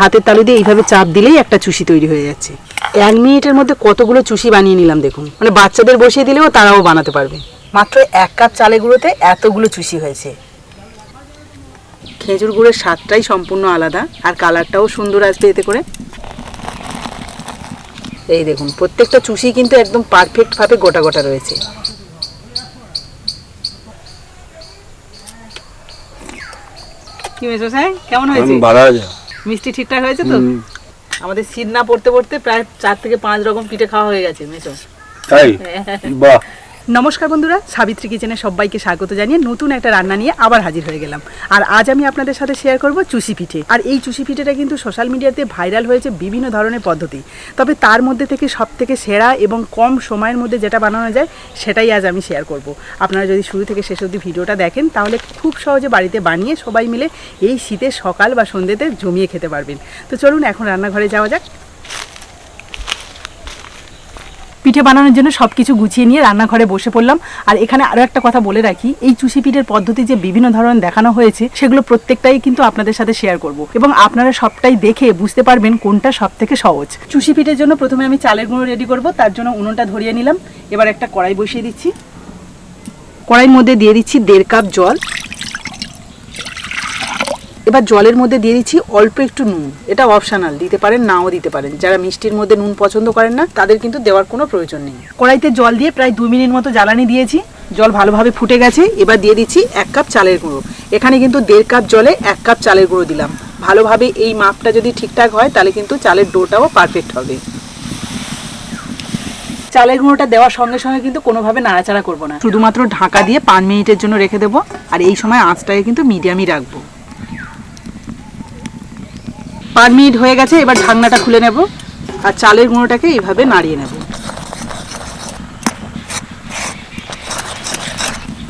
হাতের তালু দিয়ে এইভাবে চাপ দিলেই একটা চুষি তৈরি হয়ে যাচ্ছে। এক মিনিটের মধ্যে কতগুলো চুষি বানিয়ে নিলাম দেখুন। মানে বাচ্চাদের বসিয়ে দিলেও তারাও বানাতে পারবে। মাত্র এক কাপ চালে গুঁড়োতে এতগুলো চুষি হয়েছে। খেজুর গুড়ের স্বাদটাই সম্পূর্ণ আলাদা আর কালারটাও সুন্দর আসবে এতে করে। এই দেখুন, প্রত্যেকটা চুষি কিন্তু একদম পারফেক্ট ভাবে গোটা গোটা রয়েছে। কি মেসোসাই কেমন হয়েছে? মিষ্টি ঠিকঠাক হয়েছে তো? আমাদের শীত না পড়তে পড়তে প্রায় চার থেকে পাঁচ রকম পিঠে খাওয়া হয়ে গেছে মেচো তাই? বাহ। নমস্কার বন্ধুরা, সাবিত্রী কিচেনে সবাইকে স্বাগত জানিয়ে নতুন একটা রান্না নিয়ে আবার হাজির হয়ে গেলাম। আর আজ আমি আপনাদের সাথে শেয়ার করব চুষি পিঠে। আর এই চুষি পিঠেটা কিন্তু সোশ্যাল মিডিয়াতে ভাইরাল হয়েছে বিভিন্ন ধরনের পদ্ধতি। তবে তার মধ্যে থেকে সব থেকে সেরা এবং কম সময়ের মধ্যে যেটা বানানো যায়, সেটাই আজ আমি শেয়ার করব। আপনারা যদি শুরু থেকে শেষ অবধি ভিডিওটা দেখেন, তাহলে খুব সহজে বাড়িতে বানিয়ে সবাই মিলে এই শীতের সকাল বা সন্ধ্যেতে জমিয়ে খেতে পারবেন। তো চলুন এখন রান্নাঘরে যাওয়া যাক। পিঠে বানানোর জন্য সব কিছু গুছিয়ে নিয়ে রান্নাঘরে বসে পড়লাম। আর এখানে আরও একটা কথা বলে রাখি, এই চুষি পিঠের পদ্ধতি যে বিভিন্ন ধরনের দেখানো হয়েছে, সেগুলো প্রত্যেকটাই কিন্তু আপনাদের সাথে শেয়ার করব। এবং আপনারা সবটাই দেখে বুঝতে পারবেন কোনটা সব থেকে সহজ। চুষি পিঠের জন্য প্রথমে আমি চালের গুঁড়ো রেডি করব, তার জন্য উনুনটা ধরিয়ে নিলাম। এবার একটা কড়াই বসিয়ে দিচ্ছি। কড়াইয়ের মধ্যে দিয়ে দিচ্ছি দেড় কাপ জল। এবার জলের মধ্যে দিয়ে দিচ্ছি অল্প একটু নুন। এটা অপশনাল দিতে পারেন, নাও দিতে পারেন। যারা মিষ্টির মধ্যে নুন পছন্দ করেন না, তাদের কিন্তু দেওয়ার কোনো প্রয়োজন নেই। কড়াইতে জল দিয়ে প্রায় দু মিনিট মতো জ্বালানি দিয়েছি। জল ভালোভাবে ফুটে গেছে। এবার দিয়ে দিচ্ছি এক কাপ চালের গুঁড়ো। এখানে কিন্তু দেড় কাপ জলে এক কাপ চালের গুঁড়ো দিলাম। ভালোভাবে এই মাপটা যদি ঠিকঠাক হয়, তাহলে কিন্তু চালের ডোটাও পারফেক্ট হবে। চালের গুঁড়োটা দেওয়ার সঙ্গে সঙ্গে কিন্তু কোনোভাবে নাড়াচাড়া করব না। শুধুমাত্র ঢাকা দিয়ে পাঁচ মিনিটের জন্য রেখে দেবো। আর এই সময় আঁচটাকে কিন্তু মিডিয়ামই রাখব। পাঁচ মিনিট হয়ে গেছে, এবার ঢাকনাটা খুলে নেব আর চালের গুঁড়োটাকে এইভাবে নাড়িয়ে নেব।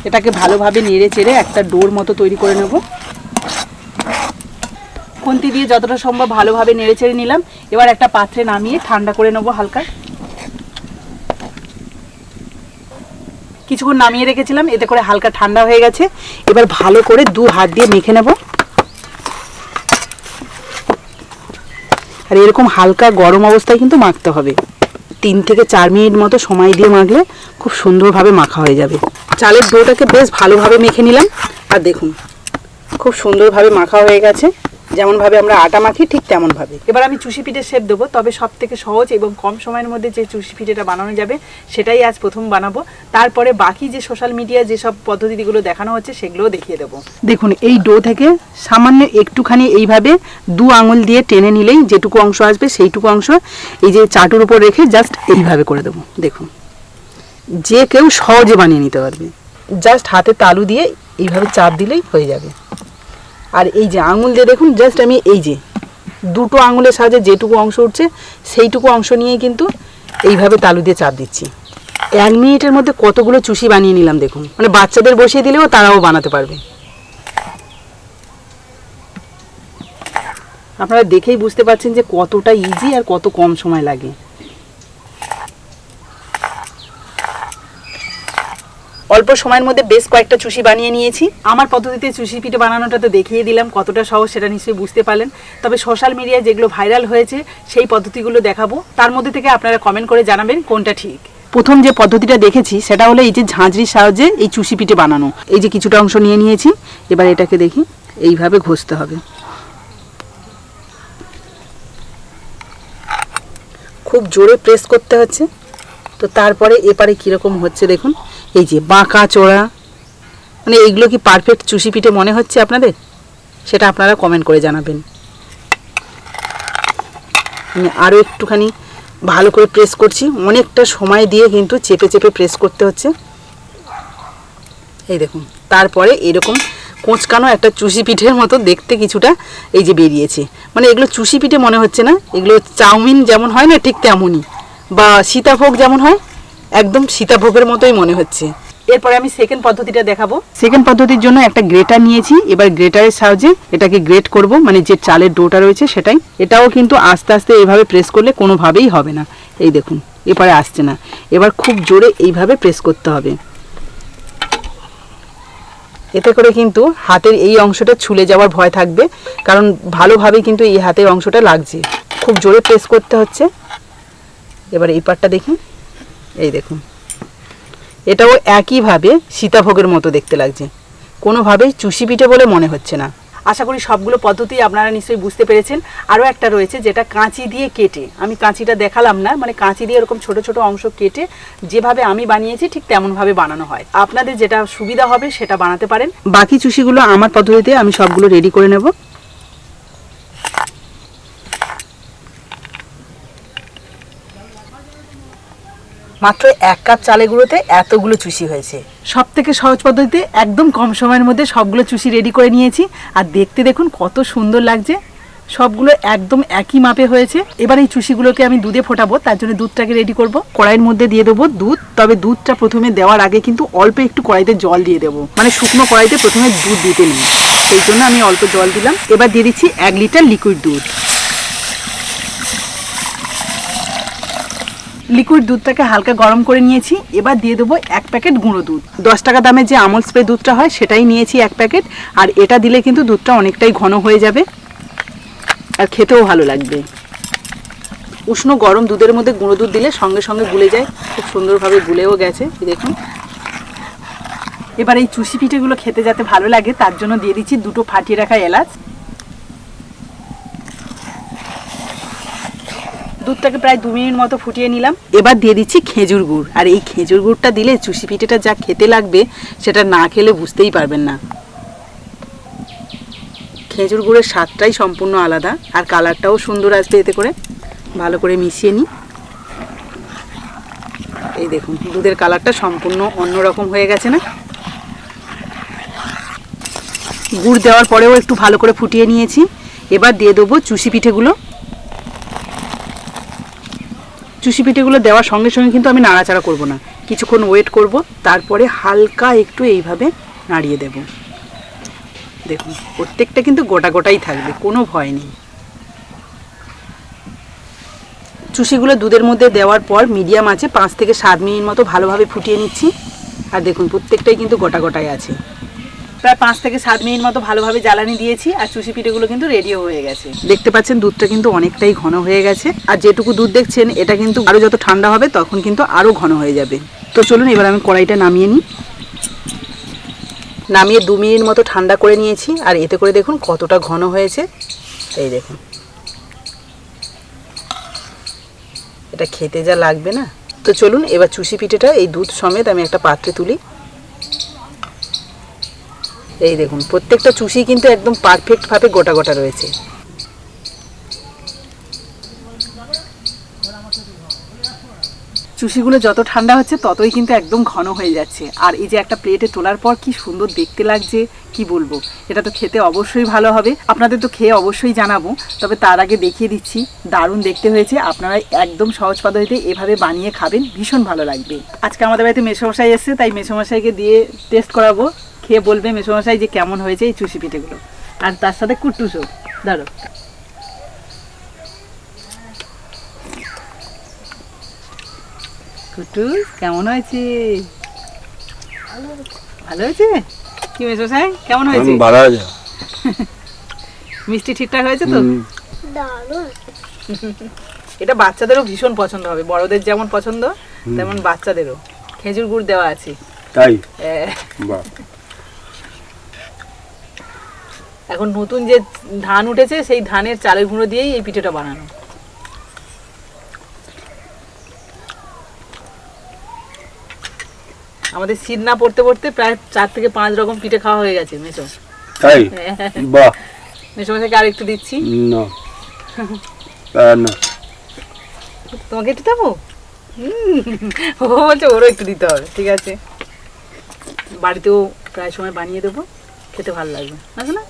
এটাকে ভালোভাবে নেড়ে চেড়ে একটা ডোর মতো তৈরি করে নেব। খুন্তি দিয়ে যতটা সম্ভব ভালোভাবে নেড়ে চেড়ে নিলাম। এবার একটা পাত্রে নামিয়ে ঠান্ডা করে নেব হালকা। কিছুক্ষণ নামিয়ে রেখেছিলাম, এতে করে হালকা ঠান্ডা হয়ে গেছে। এবার ভালো করে দু হাত দিয়ে মেখে নেব। আর এরকম হালকা গরম অবস্থায় কিন্তু মাখতে হবে। তিন থেকে চার মিনিট মতো সময় দিয়ে মাখলে খুব সুন্দরভাবে মাখা হয়ে যাবে। চালের ডোটাকে বেশ ভালোভাবে মেখে নিলাম। আর দেখুন, খুব সুন্দরভাবে মাখা হয়ে গেছে। যেমনভাবে আমরা আটা মাখি, ঠিক তেমনভাবে। এবার আমি চুষি পিঠে শেপ দেবো, তবে সব থেকে সহজ এবং কম সময়ের মধ্যে যে চুষি পিঠেটা বানানো যাবে, সেটাই আজ প্রথম বানাবো। তারপরে বাকি যে সোশ্যাল মিডিয়ায় যেসব পদ্ধতিগুলো দেখানো হচ্ছে, সেগুলোও দেখিয়ে দেবো। দেখুন, এই ডো থেকে সামান্য একটুখানি এইভাবে দু আঙুল দিয়ে টেনে নিলেই যেটুকু অংশ আসবে, সেইটুকু অংশ এই যে চাটুর উপর রেখে জাস্ট এইভাবে করে দেবো। দেখুন, যে কেউ সহজে বানিয়ে নিতে পারবে। জাস্ট হাতে তালু দিয়ে এইভাবে চাপ দিলেই হয়ে যাবে। আর এই যে আঙুল দিয়ে দেখুন জাস্ট আমি এই যে দুটো আঙুলের সাহায্যে যেটুকু অংশ উঠছে, সেইটুকু অংশ নিয়ে কিন্তু এইভাবে তালু দিয়ে চাপ দিচ্ছি। এক মিনিটের মধ্যে কতগুলো চুষি বানিয়ে নিলাম দেখুন। মানে বাচ্চাদের বসিয়ে দিলেও তারাও বানাতে পারবে। আপনারা দেখেই বুঝতে পারছেন যে কতটা ইজি আর কত কম সময় লাগে। অল্প সময়ের মধ্যে বেশ কয়েকটা চুষি বানিয়ে নিয়েছি। আমার পদ্ধতিতে চুষি পিঠে বানানোটা তো দেখিয়ে দিলাম, কতটা সহজ সেটা নিশ্চয়ই বুঝতে পারলেন। তবে সোশ্যাল মিডিয়ায় যেগুলো ভাইরাল হয়েছে, সেই পদ্ধতিগুলো দেখাবো। তার মধ্যে থেকে আপনারা কমেন্ট করে জানাবেন কোনটা ঠিক। প্রথম যে পদ্ধতিটা দেখেছি, সেটা হলো এই যে ঝাঁঝরির সাহায্যে এই চুষি পিঠে বানানো। এই যে কিছুটা অংশ নিয়ে নিয়েছি, এবার এটাকে দেখি, এইভাবে ঘষতে হবে। খুব জোরে প্রেস করতে হচ্ছে। তো তারপরে এপারে কীরকম হচ্ছে দেখুন। এই যে বাঁকা চোড়া মানে এইগুলো কি পারফেক্ট চুষি পিঠে মনে হচ্ছে আপনাদের? সেটা আপনারা কমেন্ট করে জানাবেন। আমি আরও একটুখানি ভালো করে প্রেস করছি। অনেকটা সময় দিয়ে কিন্তু চেপে চেপে প্রেস করতে হচ্ছে। এই দেখুন, তারপরে এরকম কোঁচকানো একটা চুষি পিঠের মতো দেখতে কিছুটা এই যে বেরিয়েছে। মানে এগুলো চুষি পিঠে মনে হচ্ছে না, এগুলো চাউমিন যেমন হয় না ঠিক তেমনই, বা সীতাভোগ যেমন হয় একদম সীতাভোগের মতোই মনে হচ্ছে। এরপরে আমি সেকেন্ড পদ্ধতিটা দেখাবো। সেকেন্ড পদ্ধতির জন্য একটা গ্রেটার নিয়েছি, এবার গ্রেটারের সাহায্যে এটাকে গ্রেট করব মানে যে চালের ডোটা রয়েছে সেটাই। এটাও কিন্তু আস্তে আস্তে এইভাবে প্রেস করলে কোনোভাবেই হবে না। এই দেখুন এবারে আসছে না। এবার খুব জোরে এইভাবে প্রেস করতে হবে। এতে করে কিন্তু হাতের এই অংশটা ছুলে যাওয়ার ভয় থাকবে, কারণ ভালোভাবে কিন্তু এই হাতের অংশটা লাগছে। খুব জোরে প্রেস করতে হচ্ছে। এবার এই পাটটা দেখি এই দেখুন। এটাও একইভাবে সীতাভোগের মতো দেখতে লাগছে। কোনোভাবেই চুষি পিঠে বলে মনে হচ্ছে না। আশা করি সবগুলো পদ্ধতি আপনারা নিশ্চয়ই বুঝতে পেরেছেন। আরও একটা রয়েছে যেটা কাঁচি দিয়ে কেটে। আমি কাঁচিটা দেখালাম না মানে কাঁচি দিয়ে এরকম ছোট ছোট অংশ কেটে যেভাবে আমি বানিয়েছি ঠিক তেমনভাবে বানানো হয়। আপনাদের যেটা সুবিধা হবে সেটা বানাতে পারেন। বাকি চুষিগুলো আমার পদ্ধতিতে আমি সবগুলো রেডি করে নেব। মাত্র এক কাপ চালের গুঁড়োতে এতগুলো চুষি হয়েছে। সব থেকে সহজ পদ্ধতিতে একদম কম সময়ের মধ্যে সবগুলো চুষি রেডি করে নিয়েছি। আর দেখতে দেখুন কত সুন্দর লাগছে। সবগুলো একদম একই মাপে হয়েছে। এবার এই চুষিগুলোকে আমি দুধে ফোটাবো, তার জন্য দুধটাকে রেডি করব। কড়াইয়ের মধ্যে দিয়ে দেবো দুধ, তবে দুধটা প্রথমে দেওয়ার আগে কিন্তু অল্প একটু কড়াইতে জল দিয়ে দেবো। মানে শুকনো কড়াইতে প্রথমে দুধ দিতে নেই। সেই জন্য আমি অল্প জল দিলাম। এবার দিয়ে দিচ্ছি এক লিটার লিকুইড দুধ। লিকুইড দুধটাকে হালকা গরম করে নিয়েছি। এবার দিয়ে দেবো এক প্যাকেট গুঁড়ো দুধ। দশ টাকা দামের যে আমল স্প্রে দুধটা হয়, সেটাই নিয়েছি এক প্যাকেট। আর এটা দিলে কিন্তু দুধটা অনেকটাই ঘন হয়ে যাবে। আর খেতেও ভালো লাগবে। উষ্ণ গরম দুধের মধ্যে গুঁড়ো দুধ দিলে সঙ্গে সঙ্গে গুলে যায়। খুব সুন্দরভাবে গুলেও গেছে দেখুন। এবার এই চুষি পিঠেগুলো খেতে যাতে ভালো লাগে, তার জন্য দিয়ে দিচ্ছি দুটো ফাটিয়ে রাখা এলাচ। দুধটাকে প্রায় দু মিনিট মতো ফুটিয়ে নিলাম। এবার দিয়ে দিচ্ছি খেজুর গুড়। আর এই খেজুর গুড়টা দিলে চুষি পিঠেটা যা খেতে লাগবে, সেটা না খেলে বুঝতেই পারবেন না। খেজুর গুড়ের স্বাদটাই সম্পূর্ণ আলাদা, আর কালারটাও সুন্দর আসবে এতে করে। ভালো করে মিশিয়ে নিই। এই দেখুন, দুধের কালারটা সম্পূর্ণ অন্যরকম হয়ে গেছে না? গুড় দেওয়ার পরেও একটু ভালো করে ফুটিয়ে নিয়েছি। এবার দিয়ে দেবো চুষি পিঠেগুলো। চুষি পিঠেগুলো দেওয়ার সঙ্গে সঙ্গে কিন্তু আমি নাড়াচাড়া করব না। কিছুক্ষণ ওয়েট করব, তারপরে হালকা একটু এইভাবে নাড়িয়ে দেব। দেখুন, প্রত্যেকটা কিন্তু গোটা গোটাই থাকবে, কোনো ভয় নেই। চুষিগুলো দুধের মধ্যে দেওয়ার পর মিডিয়াম আছে, পাঁচ থেকে সাত মিনিট মতো ভালোভাবে ফুটিয়ে নিচ্ছি। আর দেখুন, প্রত্যেকটাই কিন্তু গোটা গোটাই আছে। প্রায় পাঁচ থেকে সাত মিনিট মতো ভালোভাবে জ্বালানি দিয়েছি, আর চুষি পিঠেগুলো কিন্তু রেডিও হয়ে গেছে। দেখতে পাচ্ছেন, দুধটা কিন্তু অনেকটাই ঘন হয়ে গেছে। আর যেটুকু দুধ দেখছেন, এটা কিন্তু আরও যত ঠান্ডা হবে, তখন কিন্তু আরও ঘন হয়ে যাবে। তো চলুন, এবার আমি কড়াইটা নামিয়ে নিই। নামিয়ে দু মিনিট মতো ঠান্ডা করে নিয়েছি, আর এতে করে দেখুন কতটা ঘন হয়েছে। এই দেখুন। এটা খেতে যা লাগবে না। তো চলুন, এবার চুষি পিঠেটা, এই দুধ সমেত আমি একটা পাত্রে তুলি। এই দেখুন, প্রত্যেকটা চুষি কিন্তু একদম পারফেক্ট ভাবে গোটা গোটা রয়েছে। চুষিগুলো যত ঠান্ডা হচ্ছে, ততই কিন্তু একদম ঘন হয়ে যাচ্ছে। আর এই যে একটা প্লেটে তোলার পর কি সুন্দর দেখতে লাগছে, কি বলব? এটা তো খেতে অবশ্যই ভালো হবে। আপনাদের তো খেয়ে অবশ্যই জানাব, তবে তার আগে দেখিয়ে দিচ্ছি, দারুণ দেখতে হয়েছে। আপনারা একদম সহজ পদ্ধতিতে এভাবে বানিয়ে খাবেন, ভীষণ ভালো লাগবে। আজকে আমাদের বাড়িতে মেসমশাই এসছে, তাই মেসমশাইকে দিয়ে টেস্ট করাবো। খেয়ে বলবে মেসমশাই যে কেমন হয়েছে এই চুষি পিঠেগুলো। আর তার সাথে কুট্টুসও। দাঁড়ো। কুটুস কেমন হয়েছে? ভালো হয়েছে? কি মেসমশাই কেমন হয়েছে? ভালো আছে মিষ্টি ঠিকঠাক হয়েছে তো? দারুণ। এটা বাচ্চাদেরও ভীষণ পছন্দ হবে। বড়দের যেমন পছন্দ তেমন বাচ্চাদেরও। খেজুর গুড় দেওয়া আছে। তাই? বাহ। এখন নতুন যে ধান উঠেছে সেই ধানের চালের গুঁড়ো দিয়েই এই পিঠেটা বানানো। আমাদের শীত না পড়তে পড়তে প্রায় চার থেকে পাঁচ রকম পিঠে খাওয়া হয়ে গেছে মেসো তাই? বাহ। মশাইকে আর একটু দিচ্ছি। না। না। তোমাকে একটু দেবো? হুম, ও বলছে ওরও একটু দিতে হবে ঠিক আছে। বাড়িতেও প্রায় সময় বানিয়ে দেবো খেতে ভালো লাগবে। না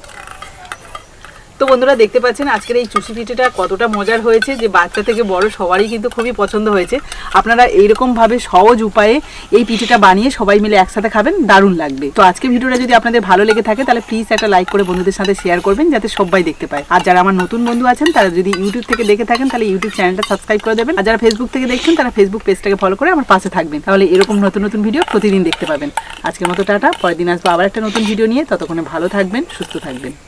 তো বন্ধুরা দেখতে পাচ্ছেন আজকের এই চুষি পিঠেটা কতটা মজার হয়েছে, যে বাচ্চা থেকে বড় সবারই কিন্তু খুবই পছন্দ হয়েছে। আপনারা এইরকম ভাবে সহজ উপায়ে এই পিঠেটা বানিয়ে সবাই মিলে একসাথে খাবেন, দারুণ লাগবে। তো আজকে ভিডিওটা যদি আপনাদের ভালো লেগে থাকে, তাহলে প্লিজ একটা লাইক করে বন্ধুদের সাথে শেয়ার করবেন, যাতে সবাই দেখতে পায়। আর যারা আমার নতুন বন্ধু আছেন, তারা যদি ইউটিউব থেকে দেখে থাকেন, তাহলে ইউটিউব চ্যানেলটা সাবস্ক্রাইব করে দেবেন। আর যারা ফেসবুক থেকে দেখছেন, তারা ফেসবুক পেজটাকে ফলো করে আমার পাশে থাকবেন। তাহলে এরকম নতুন নতুন ভিডিও প্রতিদিন দেখতে পাবেন। আজকের মতো টাটা, পরের দিন আসব আবার একটা নতুন ভিডিও নিয়ে। ততক্ষণে ভালো থাকবেন, সুস্থ থাকবেন।